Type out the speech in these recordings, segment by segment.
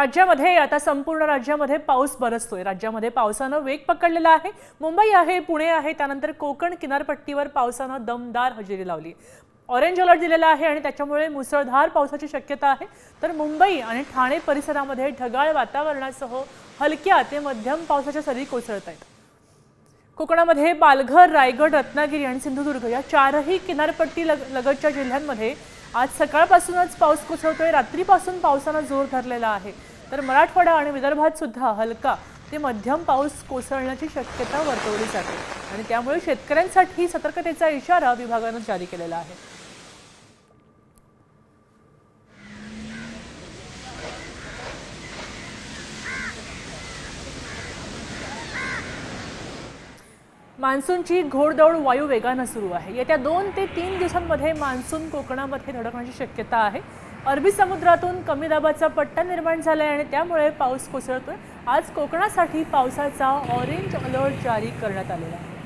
राज्यामध्ये आता संपूर्ण राज्यामध्ये पाऊस बरसतोय. राज्यामध्ये पावसानं वेग पकडलेला आहे. मुंबई आहे पुणे आहे त्यानंतर कोकण किनारपट्टीवर पावसानं दमदार हजेरी लावली. ऑरेंज अलर्ट दिलेला आहे आणि त्याच्यामुळे मुसळधार पावसाची शक्यता आहे. तर मुंबई आणि ठाणे परिसरामध्ये ढगाळ वातावरणासह हलक्या ते मध्यम पावसाच्या सरी कोसळत आहेत. कोकणामध्ये पालघर रायगड रत्नागिरी आणि सिंधुदुर्ग या चारही किनारपट्टी लग लगतच्या जिल्ह्यांमध्ये आज सकाळपासूनच पाऊस कोसळतोय. रात्रीपासून पावसानं जोर धरलेला आहे. तर मराठवाडा आणि विदर्भात सुद्धा हलका ते मध्यम पाऊस कोसळण्याची शक्यता वर्तवली जाते. आणि त्यामुळे शेतकऱ्यांसाठी सतर्कतेचा इशारा विभागानं जारी केलेला आहे. मान्सूनची घोडदौड वायू वेगानं सुरू आहे. येत्या दोन ते तीन दिवसांमध्ये मान्सून कोकणामध्ये धडकण्याची शक्यता आहे. अरबी समुद्रातून कमी दाबाचा पट्टा निर्माण झाला आहे आणि त्यामुळे पाऊस कोसळतोय. आज कोकणासाठी पावसाचा ऑरेंज अलर्ट जारी करण्यात आलेला आहे.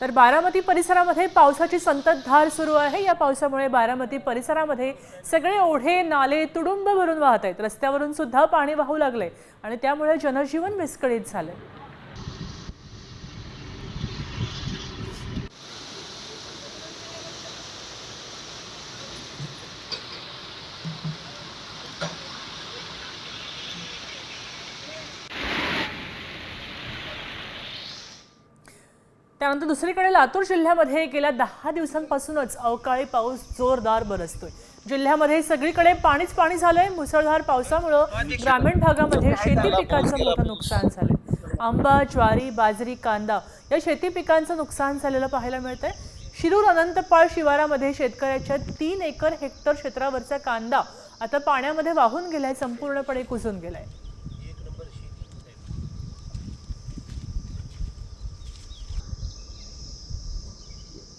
तर बारामती परिसरामध्ये पावसाची संततधार सुरू आहे. या पावसामुळे बारामती परिसरामध्ये सगळे ओढे नाले तुडुंब भरून वाहत आहेत. रस्त्यावरून सुद्धा पाणी वाहू लागले आणि त्यामुळे जनजीवन विस्कळीत झाले. त्यानंतर दुसरीकडे लातूर जिल्ह्यामध्ये गेल्या दहा दिवसांपासूनच अवकाळी पाऊस जोरदार बरसतोय. जिल्ह्यामध्ये सगळीकडे पाणीच पाणी झालंय. मुसळधार पावसामुळं ग्रामीण भागामध्ये शेती पिकांचं मोठं नुकसान झालंय. आंबा ज्वारी बाजरी कांदा या शेती पिकांचं नुकसान झालेलं पाहायला मिळतंय. शिरूर अनंतपाळ शिवारामध्ये शेतकऱ्याच्या तीन एकर हेक्टर क्षेत्रावरचा कांदा आता पाण्यामध्ये वाहून गेलाय संपूर्णपणे कुजून गेलाय.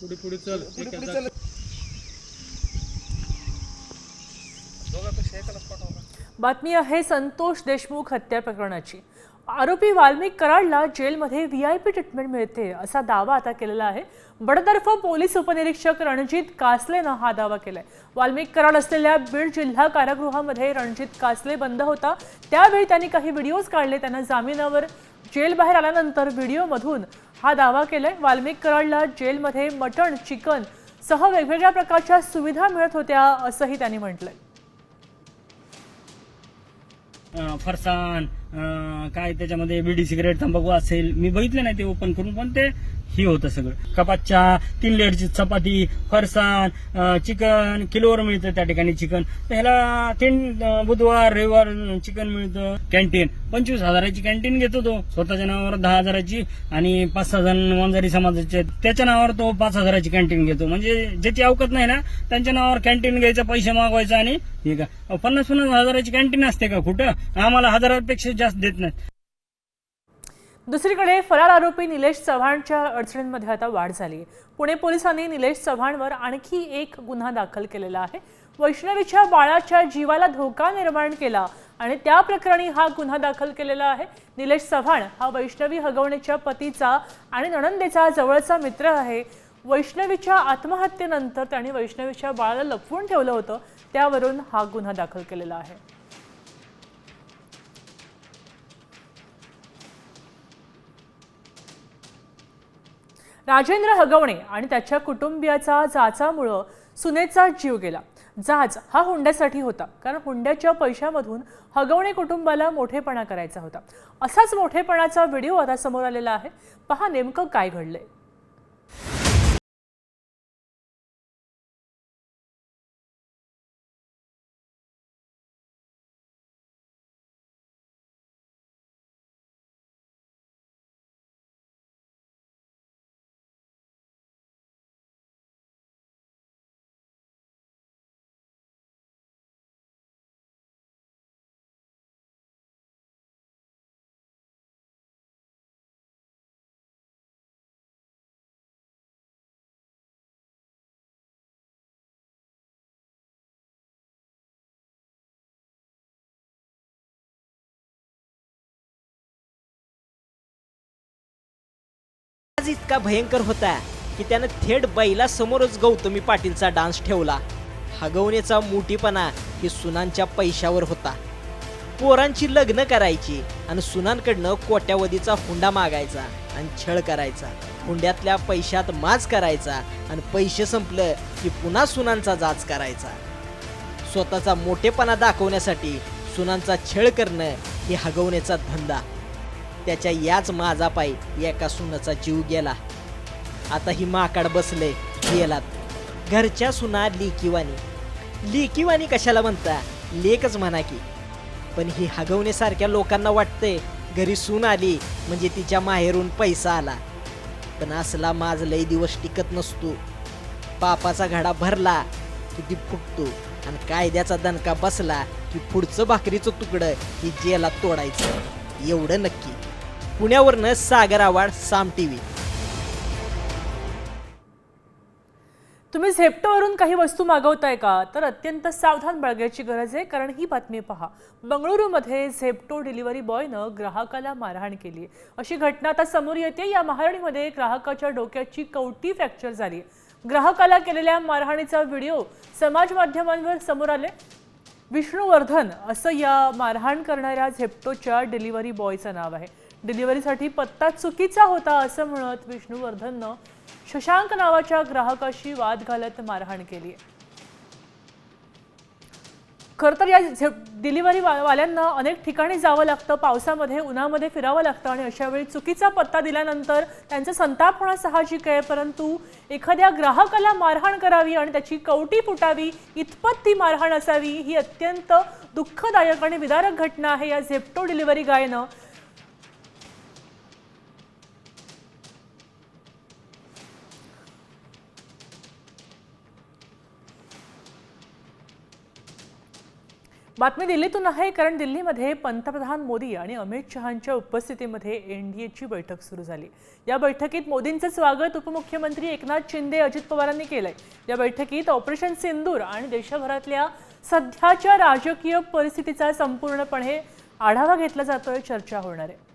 पुढे पुढे चल. एकाचा- बातमी आहे संतोष देशमुख हत्या प्रकरणाची. आरोपी वाल्मिक कराडला जेलमध्ये व्ही आय पी ट्रीटमेंट मिळते असा दावा आता केलेला आहे. बडतर्फ पोलीस उपनिरीक्षक रणजित कासलेनं हा दावा केलाय. वाल्मिक कराड असलेल्या बीड जिल्हा कारागृहामध्ये रणजित कासले बंद होता. त्यावेळी त्यांनी काही व्हिडिओज काढले. त्यांना जामिनावर जेल बाहेर आल्यानंतर व्हिडिओमधून हा दावा केलाय. वाल्मिक कराडला जेलमध्ये मटण चिकन सह वेगवेगळ्या प्रकारच्या सुविधा मिळत होत्या असंही त्यांनी म्हटलंय. अं, अं, काय त्याच्यामध्ये बिडी सिगरेट तंबाखू असेल मी बघितले नाही ते ओपन करून पण ते हे होतं सगळं. कपातच्या तीन लेटची चपाती फरसाण चिकन किलोवर मिळतं त्या ठिकाणी चिकन. तर ह्याला तीन बुधवार रविवार चिकन मिळतं. कॅन्टीन पंचवीस हजाराची कॅन्टीन घेतो तो. स्वतःच्या नावावर दहा हजाराची आणि पाच सहा जण वंजारी समाजाचे त्याच्या नावावर तो पाच हजाराची कॅन्टीन घेतो. म्हणजे ज्याची अवकत नाही ना त्यांच्या नावावर कॅन्टीन घ्यायचं पैसे मागवायचं आणि हे का? पन्नास पन्नास हजाराची कॅन्टीन असते का कुठं? आम्हाला हजारापेक्षा जास्त देत नाहीत. दुसरीकडे फरार आरोपी निलेश चव्हाणच्या अडचणींमध्ये आता वाढ झाली. आहे पुणे पोलिसांनी निलेश चव्हाणवर आणखी एक गुन्हा दाखल केलेला आहे. वैष्णवीच्या बाळाच्या जीवाला धोका निर्माण केला आणि त्या प्रकरणी हा गुन्हा दाखल केलेला आहे. निलेश चव्हाण हा वैष्णवी हगवणेच्या पतीचा आणि नणंदेचा जवळचा मित्र आहे. वैष्णवीच्या आत्महत्येनंतर त्यांनी वैष्णवीच्या बाळाला लपवून ठेवलं होतं. त्यावरून हा गुन्हा दाखल केलेला आहे. राजेंद्र हगवणे आणि त्याच्या कुटुंबियाचा जाचामुळं सुनेचा जीव गेला. जाच हा हुंड्यासाठी होता कारण हुंड्याच्या पैशामधून हगवणे कुटुंबाला मोठेपणा करायचा होता. असाच मोठेपणाचा व्हिडिओ आता समोर आलेला आहे. पहा नेमकं काय घडलंय. आवाज इतका भयंकर होता की त्यानं थेट बैलासमोरच गौतमी पाटीलचा डान्स ठेवला. हगवण्याचा मोठीपणा ही सुनांच्या पैशावर होता. पोरांची लग्न करायची आणि सुनांकडनं कोट्यावधीचा हुंडा मागायचा आणि छळ करायचा. हुंड्यातल्या पैशात माज करायचा आणि पैसे संपलं की पुन्हा सुनांचा जाच करायचा. स्वतःचा मोठेपणा दाखवण्यासाठी सुनांचा छळ करणं हे हगवण्याचा धंदा. त्याच्या याच माझा पायी एका सुनाचा जीव गेला. आता ही माकाड बसले गेलात. घरच्या सुना लेकीवानी लेकीवानी कशाला म्हणता? लेकच म्हणा की. पण ही हगवण्यासारख्या लोकांना वाटते घरी सून आली म्हणजे तिच्या माहेरून पैसा आला. पण असला माझ लय दिवस टिकत नसतो. पापाचा घडा भरला की ती फुटतो. आणि कायद्याचा दणका बसला की पुढचं भाकरीचं तुकडं ही जेलात तोडायचं. एवढं नक्की. पुण्यावरनं सागर आवाड साम टी व्ही तुम्ही झेप्टोवरून काही वस्तू मागवताय का? तर अत्यंत सावधान बाळगायची गरज आहे कारण ही बातमी पहा. बंगळुरूमध्ये झेप्टो डिलिव्हरी बॉयनं ग्राहकाला मारहाण केली. अशी घटना आता समोर येते. या मारहाणीमध्ये ग्राहकाच्या डोक्याची कवटी फ्रॅक्चर झाली. ग्राहकाला केलेल्या मारहाणीचा व्हिडिओ समाज माध्यमांवर समोर आले. विष्णुवर्धन असं या मारहाण करणाऱ्या झेप्टोच्या डिलिव्हरी बॉयचं नाव आहे. डिलिव्हरीसाठी पत्ता चुकीचा होता असं म्हणत विष्णुवर्धननं शशांक नावाच्या ग्राहकाशी वाद घालत मारहाण केली. खरं तर या झेप डिलिव्हरी वा- वाल्यांना अनेक ठिकाणी जावं लागतं पावसामध्ये उन्हामध्ये फिरावं लागतं आणि अशा वेळी चुकीचा पत्ता दिल्यानंतर त्यांचा संताप होणं साहजिक आहे परंतु एखाद्या ग्राहकाला मारहाण करावी आणि त्याची कवटी फुटावी इतपत ती मारहाण असावी ही अत्यंत दुःखदायक आणि विदारक घटना आहे या झेप्टो डिलिव्हरी गायनं. बातमी दिल्लीतून आहे कारण दिल्लीमध्ये पंतप्रधान मोदी आणि अमित शहांच्या उपस्थितीमध्ये एनडीएची बैठक सुरू झाली. या बैठकीत मोदींचं स्वागत उपमुख्यमंत्री एकनाथ शिंदे अजित पवारांनी केलंय. या बैठकीत ऑपरेशन सिंदूर आणि देशभरातल्या सध्याच्या राजकीय परिस्थितीचा संपूर्णपणे आढावा घेतला जातोय चर्चा होणार आहे.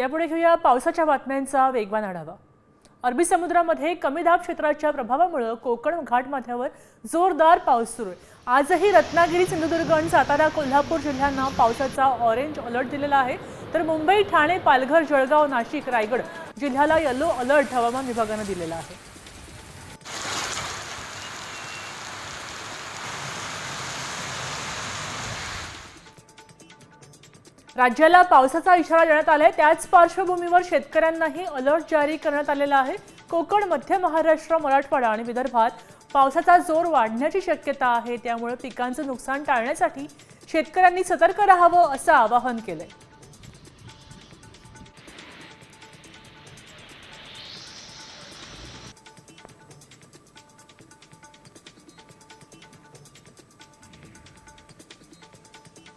यापुढे घेऊया पावसाच्या बातम्यांचा वेगवान आढावा. अरबी समुद्रामध्ये कमी दाब क्षेत्राच्या प्रभावामुळे कोकण घाटमाथ्यावर जोरदार पाऊस सुरू आहे. आजही रत्नागिरी सिंधुदुर्ग आणि सातारा कोल्हापूर जिल्ह्यांना पावसाचा ऑरेंज अलर्ट दिलेला आहे. तर मुंबई ठाणे पालघर जळगाव नाशिक रायगड जिल्ह्याला येलो अलर्ट हवामान विभागानं दिलेला आहे. राज्याला पावसाचा इशारा देण्यात आलाय. त्याच पार्श्वभूमीवर शेतकऱ्यांनाही अलर्ट जारी करण्यात आलेला आहे. कोकण मध्य महाराष्ट्र मराठवाडा आणि विदर्भात पावसाचा जोर वाढण्याची शक्यता आहे. त्यामुळे पिकांचं नुकसान टाळण्यासाठी शेतकऱ्यांनी सतर्क राहावं असं आवाहन केलंय.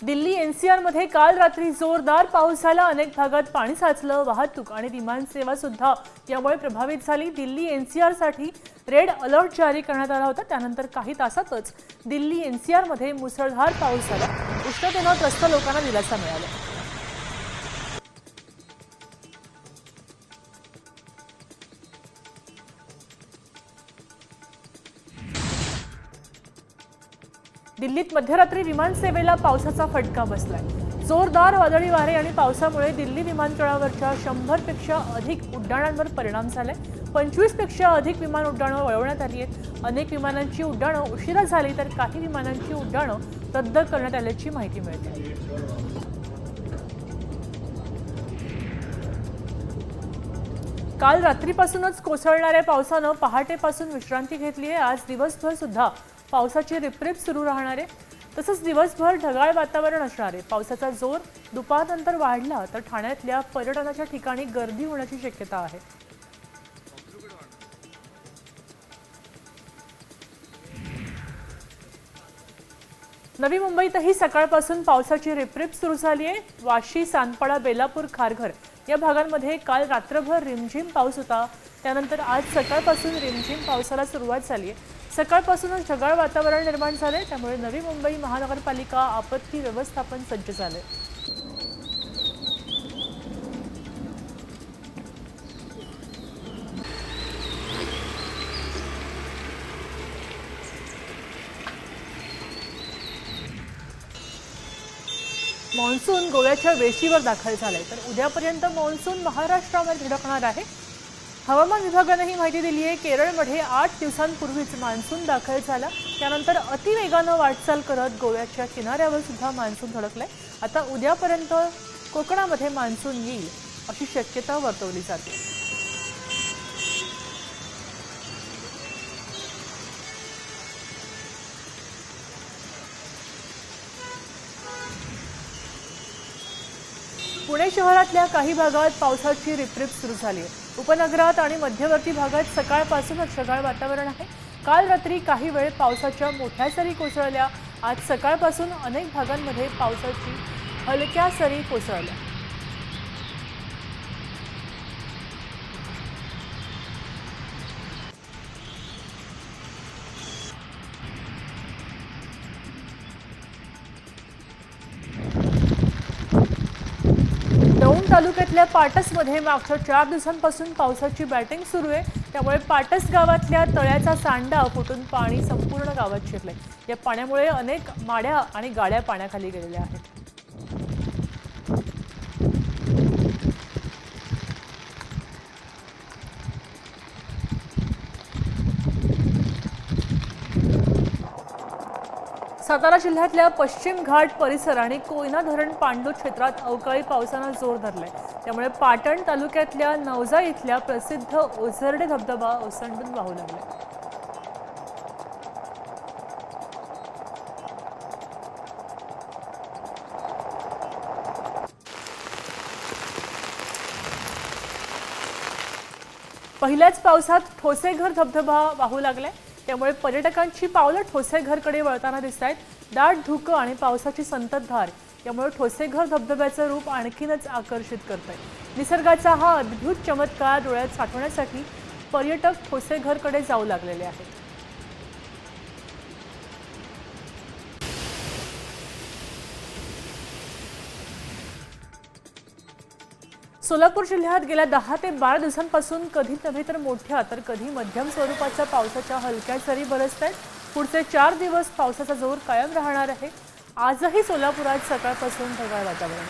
दिल्ली एनसीआरमध्ये काल रात्री जोरदार पाऊस झाला. अनेक भागात पाणी साचलं वाहतूक आणि विमानसेवा सुद्धा यामुळे प्रभावित झाली. दिल्ली एनसीआरसाठी रेड अलर्ट जारी करण्यात आला होता. त्यानंतर काही तासातच दिल्ली एनसीआरमध्ये मुसळधार पाऊस झाला. उष्णतेनं त्रस्त लोकांना दिलासा मिळाला. दिल्लीत मध्यरात्री विमानसेवेला पावसाचा फटका बसलाय. जोरदार वादळी वारे आणि पावसामुळे दिल्ली विमानतळावरच्या शंभरपेक्षा अधिक उड्डाणांवर परिणाम झालाय. पंचवीसपेक्षा अधिक विमान उड्डाणं वळवण्यात आली आहेत. अनेक विमानांची उड्डाणं उशिरा झाली तर काही विमानांची उड्डाणं रद्द करण्यात आल्याची माहिती मिळते. काल रात्रीपासूनच कोसळणाऱ्या पावसानं पहाटेपासून विश्रांती घेतली आहे आज दिवसभर सुद्धा पावसाची रिपरिप सुरू राहणार आहे तसंच दिवसभर ढगाळ वातावरण असणार आहे पावसाचा जोर दुपारनंतर वाढला तर ठाण्यातल्या पर्यटनाच्या ठिकाणी गर्दी होण्याची शक्यता आहे. नवी मुंबईतही सकाळपासून पावसाची रिपरिप सुरू झाली आहे. वाशी सानपाडा बेलापूर खारघर या भागांमध्ये काल रात्रभर रिमझिम पाऊस होता. त्यानंतर आज सकाळपासून रिमझिम पावसाला सुरुवात झाली आहे. सकाळपासूनच ढगाळ वातावरण निर्माण झाले त्यामुळे नवी मुंबई महानगरपालिका आपत्ती व्यवस्थापन सज्ज झाले मान्सून गोव्याच्या वेशीवर दाखल झालाय. तर उद्यापर्यंत मान्सून महाराष्ट्रामध्ये धडकणार आहे. हवामान विभागानं ही माहिती दिली आहे. केरळमध्ये आठ दिवसांपूर्वीच मान्सून दाखल झाला. त्यानंतर अतिवेगानं वाटचाल करत गोव्याच्या किनाऱ्यावर सुद्धा मान्सून धडकलाय. आता उद्यापर्यंत कोकणामध्ये मान्सून येईल अशी शक्यता वर्तवली जाते. पुणे शहरातल्या काही भागात पावसाची रिपरिप सुरू झाली आहे. उपनगरात आणि मध्यवर्ती भागात सकाळपासूनच ढगाळ वातावरण आहे. काल रात्री काही वेळ पावसाच्या मोठ्या सरी कोसळल्या. आज सकाळपासून अनेक भागांमध्ये पावसाची हलक्या सरी कोसळल्या. दौंड तालुक्यातल्या पाटसमध्ये मागच्या चार दिवसांपासून पावसाची बॅटिंग सुरू आहे. त्यामुळे पाटस गावातल्या तळ्याचा सांडा फुटून पाणी संपूर्ण गावात शिरलंय. या पाण्यामुळे अनेक माड्या आणि गाड्या पाण्याखाली गेलेल्या आहेत. सातारा जिल्ह्यातल्या पश्चिम घाट परिसर आणि कोयना धरण पांडू क्षेत्रात अवकाळी पावसानं जोर धरलाय. त्यामुळे पाटण तालुक्यातल्या नवजा इथल्या प्रसिद्ध ओझरडे धबधबा ओसंडून वाहू लागलाय. पहिल्याच पावसात ठोसेघर धबधबा वाहू लागलाय. त्यामुळे पर्यटकांची पावलं ठोसेघरकडे वळताना दिसत आहेत दाट धुकं आणि पावसाची संततधार यामुळे ठोसेघर धबधब्याचं रूप आणखीनच आकर्षित करत आहे निसर्गाचा हा अद्भुत चमत्कार डोळ्यात साठवण्यासाठी पर्यटक ठोसेघरकडे जाऊ लागलेले आहेत. सोलापूर जिल्ह्यात गेल्या दहा ते बारा दिवसांपासून कधी नव्हे तर मोठ्या तर कधी मध्यम स्वरूपाच्या पावसाच्या हलक्या सरी बरसत आहेत. पुढचे चार दिवस पावसाचा जोर कायम राहणार आहे. आजही सोलापुरात सकाळपासून ढगाळ वातावरण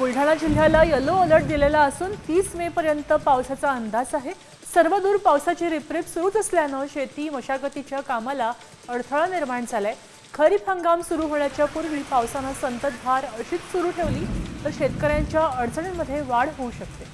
बुलढाणा जिल्ह्याला येलो अलर्ट दिलेला असून तीस मे पर्यंत पावसाचा अंदाज आहे. सर्वदूर पावसाची रिपरिप सुरूच असल्यानं शेती मशागतीच्या कामाला अडथळा निर्माण झालाय. खरीप हंगाम सुरू होण्याच्या पूर्वी पावसानं संततधार अशीच सुरू ठेवली तर शेतकऱ्यांच्या अडचणींमध्ये वाढ होऊ शकते.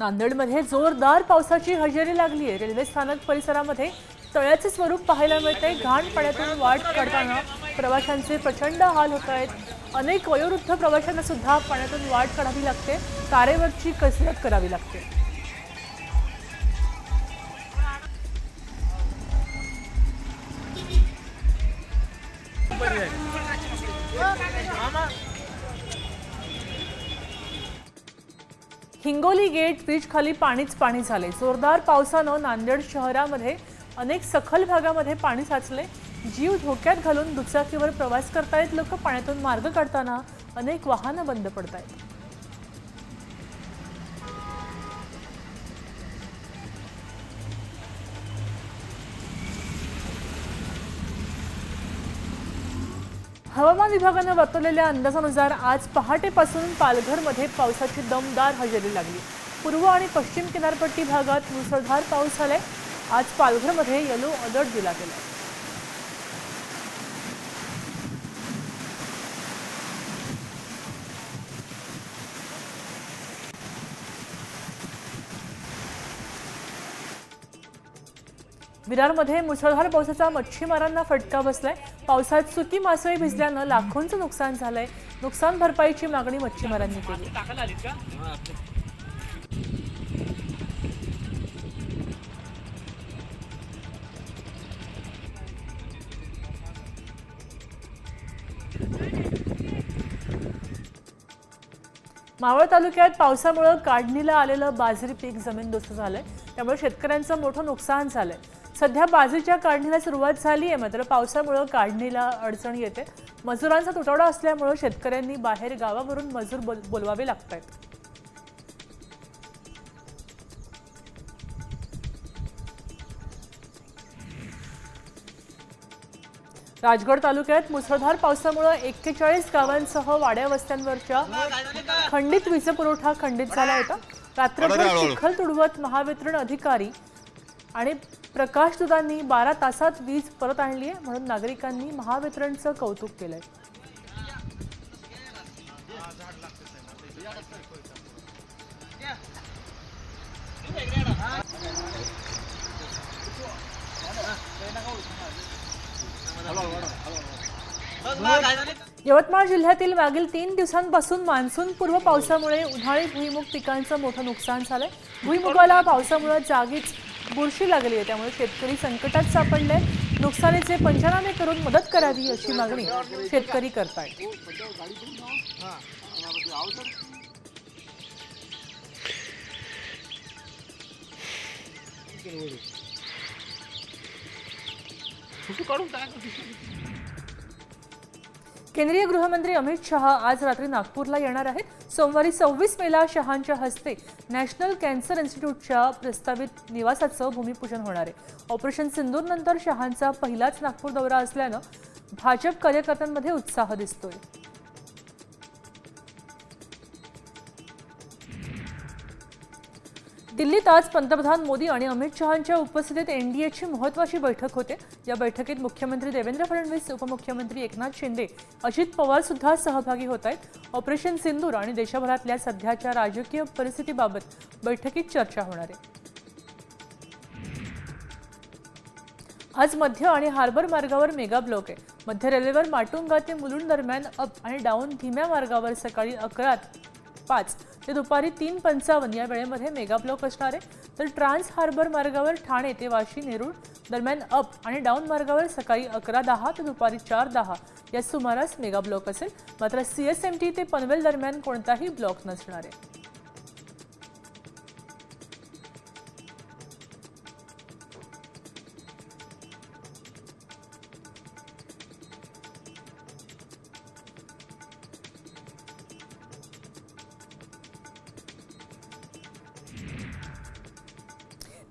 नांदेडमध्ये जोरदार पावसाची हजेरी लागली आहे रेल्वे स्थानक परिसरामध्ये तळ्याचे स्वरूप पाहायला मिळते घाण पाण्यातून वाट काढताना प्रवाशांचे प्रचंड हाल होत आहेत. अनेक वयोवृद्ध प्रवाशांना सुद्धा पाण्यातून वाट काढावी लागते. तारेवरची कसरत करावी लागते. हिंगोली गेट ब्रिज खाली पाणीच पाणी झाले. जोरदार पावसानं नांदेड शहरामध्ये अनेक सखल भागामध्ये पाणी साचले. जीव धोक्यात घालून दुचाकीवर प्रवास करतायत लोक. पाण्यातून मार्ग काढताना अनेक वाहनं बंद पडतायत. हवामान विभागानं वर्तवलेल्या अंदाजानुसार आज पहाटेपासून पालघरमध्ये पावसाची दमदार हजेरी लागली. पूर्व आणि पश्चिम किनारपट्टी भागात मुसळधार पाऊस झालाय. आज पालघरमध्ये येलो अलर्ट दिला गेला विरारमध्ये मुसळधार पावसाचा मच्छीमारांना फटका बसलाय. पावसात सुकी मासळी भिजल्यानं लाखोंचं नुकसान झालंय. नुकसान भरपाईची मागणी मच्छीमारांनी केली. मावळ तालुक्यात पावसामुळं काढणीला आलेलं बाजरी पीक जमीनदोस्त झालंय. त्यामुळे शेतकऱ्यांचं मोठं नुकसान झालंय. सध्या बाजरीच्या काढणीला सुरुवात झाली आहे मात्र पावसामुळं काढणीला अडचण येते. मजुरांचा तुटवडा असल्यामुळं शेतकऱ्यांनी बाहेर गावावरून मजूर बोल बोलवावे लागत आहेत राजगड तालुक्यात मुसळधार पावसामुळे एक्केचाळीस गावांसह वाड्या वस्त्यांवरच्या खंडित वीज पुरवठा खंडित झाला होता. रात्रभर चिखल तुडवत महावितरण अधिकारी आणि प्रकाश दुधांनी बारा तासात वीज परत आणली आहे म्हणून नागरिकांनी महावितरणचं कौतुक केलंय. यवतमाळ जिल्ह्यातील मागील तीन दिवसांपासून मान्सूनपूर्व पावसामुळे उन्हाळी भुईमुग पिकांचं मोठं नुकसान झालंय. भुईमुगाला पावसामुळे जागीच बुरशी लागली आहे त्यामुळे शेतकरी संकटात सापडले नुकसानीचे पंचनामे करून मदत करावी अशी मागणी शेतकरी करतायत. केंद्रीय गृहमंत्री अमित शहा आज रात्री नागपूरला येणार आहेत. सोमवारी सव्वीस मेला शहांच्या हस्ते नॅशनल कॅन्सर इन्स्टिट्यूटच्या प्रस्तावित निवासाचं भूमिपूजन होणार आहे. ऑपरेशन सिंदूरनंतर शहांचा पहिलाच नागपूर दौरा असल्यानं भाजप कार्यकर्त्यांमध्ये उत्साह दिसतोय. दिल्लीत आज पंतप्रधान मोदी आणि अमित शहांच्या उपस्थितीत एनडीएची महत्वाची बैठक होते. या बैठकीत मुख्यमंत्री देवेंद्र फडणवीस उपमुख्यमंत्री एकनाथ शिंदे अजित पवार सुद्धा सहभागी होत आहेत. ऑपरेशन सिंदूर आणि देशभरातल्या सध्याच्या राजकीय परिस्थितीबाबत बैठकीत चर्चा होणार आहे. आज मध्य आणि हार्बर मार्गावर मेगा ब्लॉक आहे. मध्य रेल्वेवर माटुंगा ते मुलुंड दरम्यान अप आणि डाऊन धीम्या मार्गावर सकाळी अकरा पाच. ते दुपारी तीन पंचावन्न या वेळेमध्ये मेगाब्लॉक असणार आहे तर ट्रान्स हार्बर मार्गावर ठाणे ते वाशी नेरूळ दरम्यान अप आणि डाऊन मार्गावर सकाळी अकरा दहा ते दुपारी चार दहा या सुमारास मेगाब्लॉक असेल. मात्र सी एस एम टी ते पनवेल दरम्यान कोणताही ब्लॉक नसणार. आहे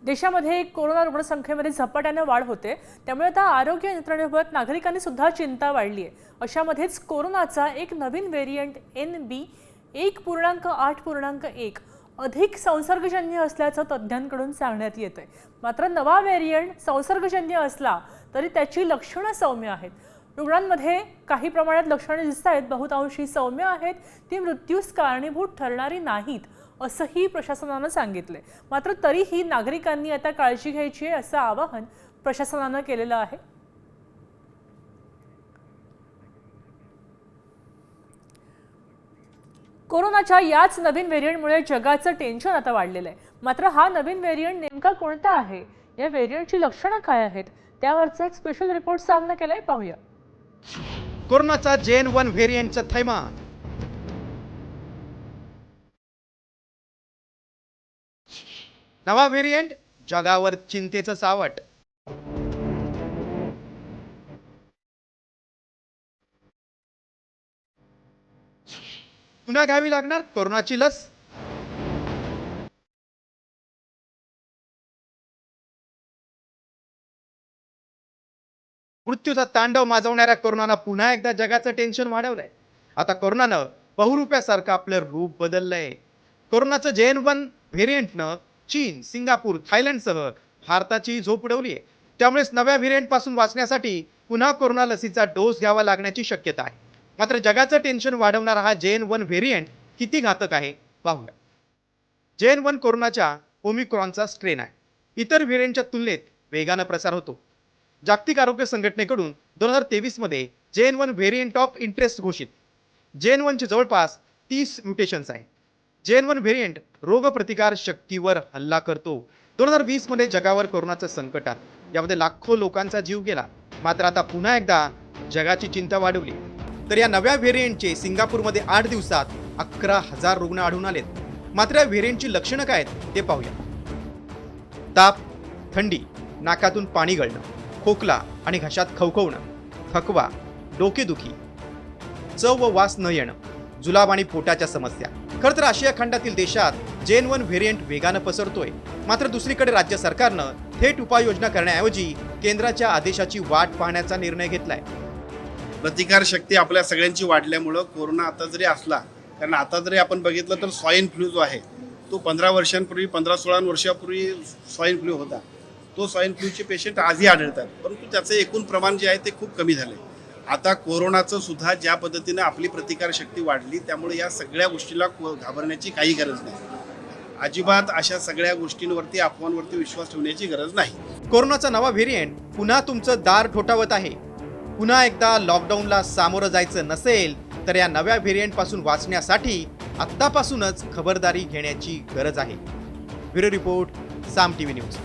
देशामध्ये कोरोना रुग्णसंख्येमध्ये झपाट्याने वाढ होते. त्यामुळे आता आरोग्य यंत्रणेबाबत नागरिकांनी सुद्धा चिंता वाढली आहे. अशामध्येच कोरोनाचा एक नवीन व्हेरियंट एन बी एक पूर्णांक आठ पूर्णांक एक अधिक संसर्गजन्य असल्याचं तज्ज्ञांकडून सांगण्यात येत आहे मात्र नवा व्हेरियंट संसर्गजन्य असला तरी त्याची लक्षणं सौम्य आहेत. रुग्णांमध्ये काही प्रमाणात लक्षणे दिसत आहेत बहुतांशी सौम्य आहेत. ती मृत्यूस कारणीभूत ठरणारी नाहीत. असंही प्रशासनानं सांगितलंय. मात्र तरीही नागरिकांनी आता काळजी घ्यायची आहे असं आवाहन प्रशासनानं केलेलं आहे. कोरोनाच्या याच नवीन व्हेरियंटमुळे जगाचं टेन्शन आता वाढलेलं आहे. मात्र हा नवीन व्हेरियंट नेमका कोणता आहे? या व्हेरियंटची लक्षणं काय आहेत? त्यावरचा एक स्पेशल रिपोर्ट सामना केलाय. पाहूया. कोरोनाचा जेन वन व्हेरियंटचं थैमान. नवा व्हेरियंट जगावर चिंतेचं सावट. पुन्हा घ्यावी लागणार कोरोनाची लस. मृत्यूचा तांडव माजवणाऱ्या कोरोनानं पुन्हा एकदा जगाचं टेन्शन वाढवलंय. आता कोरोनानं बहुरूप्यासारखं आपलं रूप बदललंय. कोरोनाचं जेन वन व्हेरियंटनं चीन सिंगापूर थायलंडसह भारताची झोप उडवली आहे त्यामुळेच नव्या व्हेरियंटपासून वाचण्यासाठी पुन्हा कोरोना लसीचा डोस घ्यावा लागण्याची शक्यता आहे. मात्र जगाचं टेन्शन वाढवणारा हा जेन वन व्हेरियंट किती घातक आहे? पाहूया. जेन वन कोरोनाच्या ओमिक्रॉनचा स्ट्रेन आहे. इतर व्हेरियंटच्या तुलनेत वेगानं प्रसार होतो. जागतिक आरोग्य संघटनेकडून दोन हजार तेवीसमध्ये J N one variant of interest घोषित. जे एन वनचे जवळपास तीस म्युटेशन्स आहे जे एन वन व्हेरियंट रोगप्रतिकार शक्तीवर हल्ला करतो. दोन हजार वीसमध्ये जगावर कोरोनाचं संकट आलं. यामध्ये लाखो लोकांचा जीव गेला. मात्र आता पुन्हा एकदा जगाची चिंता वाढवली. तर या नव्या व्हेरियंटचे सिंगापूरमध्ये आठ दिवसात अकरा हजार रुग्ण आढळून आलेत. मात्र या व्हेरियंटची लक्षणं काय आहेत ते पाहूया. ताप थंडी नाकातून पाणी गळणं खोकला आणि घशात खवखवणं थकवा डोकेदुखी चव व वास न येणं जुलाब आणि पोटाच्या समस्या खरं तर आशिया खंडातील देशात जेन वन व्हेरियंट वेगानं पसरतोय. मात्र दुसरीकडे राज्य सरकारनं थेट उपाययोजना करण्याऐवजी केंद्राच्या आदेशाची वाट पाहण्याचा निर्णय घेतलाय. प्रतिकारशक्ती आपल्या सगळ्यांची वाढल्यामुळं कोरोना आता जरी असला कारण आता जरी आपण बघितलं तर स्वाईन फ्लू जो आहे तो पंधरा वर्षांपूर्वी पंधरा सोळा वर्षापूर्वी स्वाईन फ्लू होता. तो स्वाईन फ्लूचे पेशंट आजही आढळतात. परंतु त्याचं एकूण प्रमाण जे आहे ते खूप कमी झाले आता कोरोनाचं सुद्धा ज्या पद्धतीनं आपली प्रतिकारशक्ती वाढली त्यामुळे या सगळ्या गोष्टीला को- घाबरण्याची काही गरज नाही. अजिबात अशा सगळ्या गोष्टींवरती अफवांवरती विश्वास ठेवण्याची गरज नाही. कोरोनाचा नवा व्हेरियंट पुन्हा तुमचं दार ठोठावत आहे. पुन्हा एकदा लॉकडाऊनला सामोरं जायचं नसेल तर या नव्या व्हेरियंटपासून वाचण्यासाठी आत्तापासूनच खबरदारी घेण्याची गरज आहे. Bureau report Saam T V news.